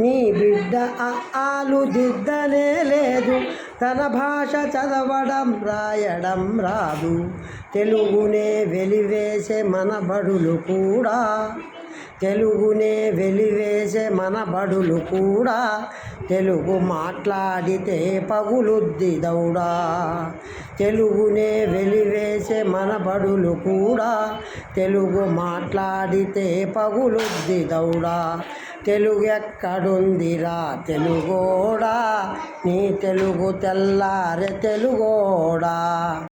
నీ బిడ్డ ఆలు దిద్దనే లేదు. తన భాష చదవడం రాయడం రాదు. తెలుగునే వెలివేసే మన బడులు కూడా. తెలుగునే వెలివేసే మన బడులు కూడా. తెలుగు మాట్లాడితే పగులుద్ది దౌడా. తెలుగునే వెలివేసే మన బడులు కూడా. తెలుగు మాట్లాడితే పగులుద్ది దౌడా. తెలుగు ఎక్కడుందిరా? తెలుగోడా? నీ తెలుగు తెల్లారె తెలుగోడా?